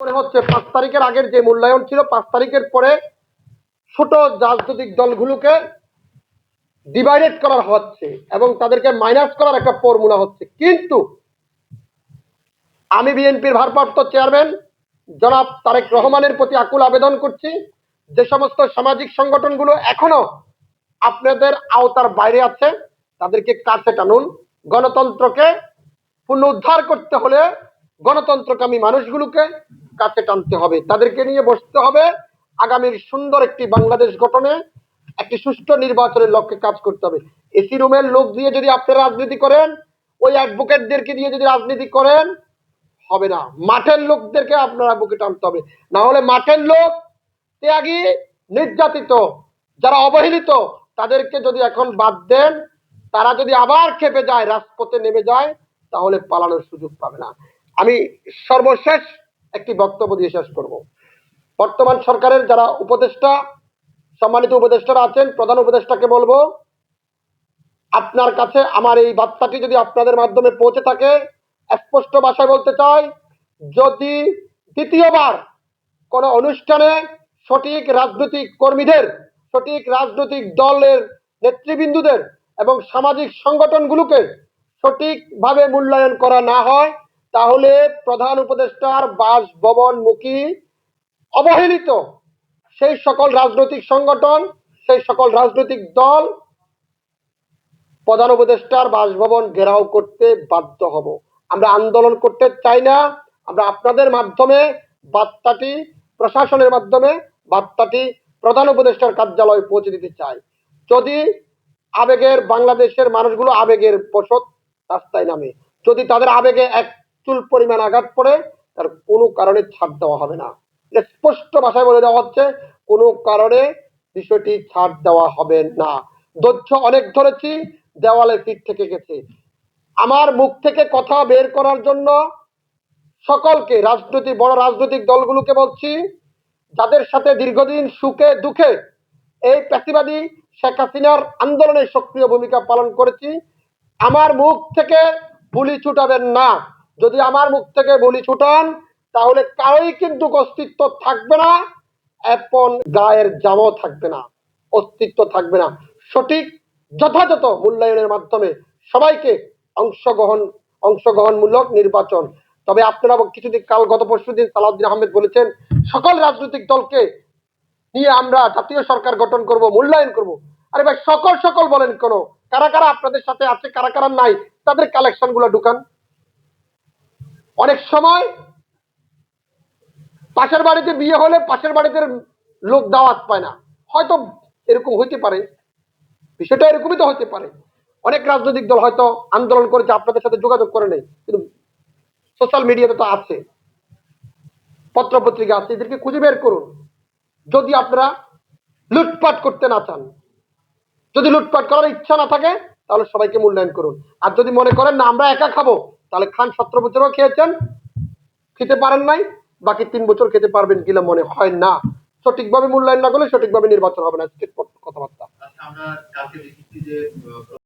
মনে হচ্ছে পাঁচ তারিখের আগের যে মূল্যায়ন ছিল, পাঁচ তারিখের পরে ছোট রাজনৈতিক দলগুলোকে ডিভাইডেড করা হচ্ছে এবং তাদেরকে মাইনাস করার একটা ফর্মুলা হচ্ছে। কিন্তু আমি বিএনপির ভারপ্রাপ্ত চেয়ারম্যান জনাব তারেক রহমানের প্রতি আকুল আবেদন করছি, যে সমস্ত সামাজিক সংগঠনগুলো এখনও আপনাদের আওতার বাইরে আছে, তাদেরকে কাছে টানুন। গণতন্ত্রকে পুনরুদ্ধার করতে হলে গণতন্ত্রকামী মানুষগুলোকে কাছে টানতে হবে? তাদেরকে নিয়ে বসতে হবে। আগামীর সুন্দর একটি বাংলাদেশ গঠনে একটি সুষ্ঠু নির্বাচনের লক্ষ্যে কাজ করতে হবে। এসি রুমের লোক দিয়ে যদি আপনারা রাজনীতি করেন, ওই অ্যাডভোকেটদেরকে দিয়ে যদি রাজনীতি করেন, হবে না। মাঠের লোকদেরকে আপনারা বুকে টানতে হবে। না হলে মাঠের লোক ত্যাগী, নির্যাতিত, যারা অবহেলিত, তাদেরকে যদি এখন বাদ দেন, তারা যদি আবার খেপে যায়, রাজপথে নেমে যায়, তাহলে পালানোর সুযোগ পাবে না। আমি সর্বশেষ একটি বক্তব্য দিয়ে শেষ করব। বর্তমান সরকারের যারা উপদেষ্টা, সম্মানিত উপদেষ্টারা আছেন, প্রধান উপদেষ্টাকে বলব, আপনার কাছে আমার এই বার্তাটি যদি আপনাদের মাধ্যমে পৌঁছে থাকে, স্পষ্ট ভাষায় বলতে চাই, যদি দ্বিতীয়বার কোন অনুষ্ঠানে সঠিক রাজনৈতিক কর্মীদের, সঠিক রাজনৈতিক দলের নেতৃবৃন্দুদের এবং সামাজিক সংগঠনগুলোকে সঠিকভাবে মূল্যায়ন করা না হয় তাহলে প্রধান উপদেষ্টার বাসভবন মুখী অবহেলিত সেই সকল রাজনৈতিক সংগঠন, সেই সকল রাজনৈতিক দল প্রধান উপদেষ্টার বাসভবন ঘেরাও করতে বাধ্য হব। আমরা আন্দোলন করতে চাই না। আমরা আপনাদের মাধ্যমে বার্তাটি, প্রশাসনের মাধ্যমে বার্তাটি প্রধান উপদেষ্টার কার্যালয়ে পৌঁছে দিতে চাই। যদি আবেগের বাংলাদেশের মানুষগুলো আবেগের বসত রাস্তায় নামে। যদি তাদের আবেগে এক চুল পরিমাণ আঘাত পড়ে, তার কোনো কারণে ছাড় দেওয়া হবে না। এটা স্পষ্ট ভাষায় বলে দেওয়া হচ্ছে, কোনো কারণে বিষয়টি ছাড় দেওয়া হবে না। ধৈর্য অনেক ধরেছি দেওয়ালে পিঠ থেকে গেছে। আমার মুখ থেকে কথা বের করার জন্য সকলকে, রাজনৈতিক, বড় রাজনৈতিক দলগুলোকে বলছি, যাদের সাথে দীর্ঘদিন সুখে, দুঃখে এই প্যাসিবাদী শেখ হাসিনার আন্দোলনে সক্রিয় ভূমিকা পালন করেছি, আমার মুখ থেকে বুলি ছুটাবেন না। যদি আমার মুখ থেকে বলি ছুটান, তাহলে কারোই কিন্তু অস্তিত্ব থাকবে না এখন গায়ের জামও থাকবে না, অস্তিত্ব থাকবে না। সঠিক, যথাযথ মূল্যায়নের মাধ্যমে সবাইকে অংশগ্রহণ, অংশগ্রহণমূলক নির্বাচন। তবে আপনারা কিছুদিন কাল, গত পরশু দিন সালাউদ্দিন আহমেদ বলেছেন, সকল রাজনৈতিক দলকে নিয়ে আমরা জাতীয় সরকার গঠন করব, মূল্যায়ন করব। আরে ভাই, সকল সকল বলেন কোন? কারা কারা আপনাদের সাথে আছে, কারা কারা নাই, তাদের কালেকশনগুলো ঢুকান। অনেক সময় পাশের বাড়িতে বিয়ে হলে পাশের বাড়িতে লোক দাওয়াত পায় না। হয়তো এরকম হইতে পারে। বিষয়টা এরকমই তো হতে পারে। অনেক রাজনৈতিক দল হয়তো আন্দোলন করেছে, আপনাদের সাথে যোগাযোগ করে নেই, কিন্তু সোশ্যাল মিডিয়াতে তো আছে। পত্র পত্রিকা আছে, এদেরকে খুঁজে বের করুন। যদি আপনারা লুটপাট করতে না চান, যদি লুটপাট করার ইচ্ছা না থাকে, তাহলে সবাইকে মূল্যায়ন করুন। আর যদি মনে করেন, না, আমরা একা খাব তাহলে খান সতেরো বছরও খেয়েছেন, খেতে পারেন নাই, বাকি তিন বছর খেতে পারবেন কিনা মনে হয় না। সঠিকভাবে মূল্যায়ন না করলে সঠিকভাবে নির্বাচন হবে না কথাবার্তা আচ্ছা আমরা কালকে দেখেছি যে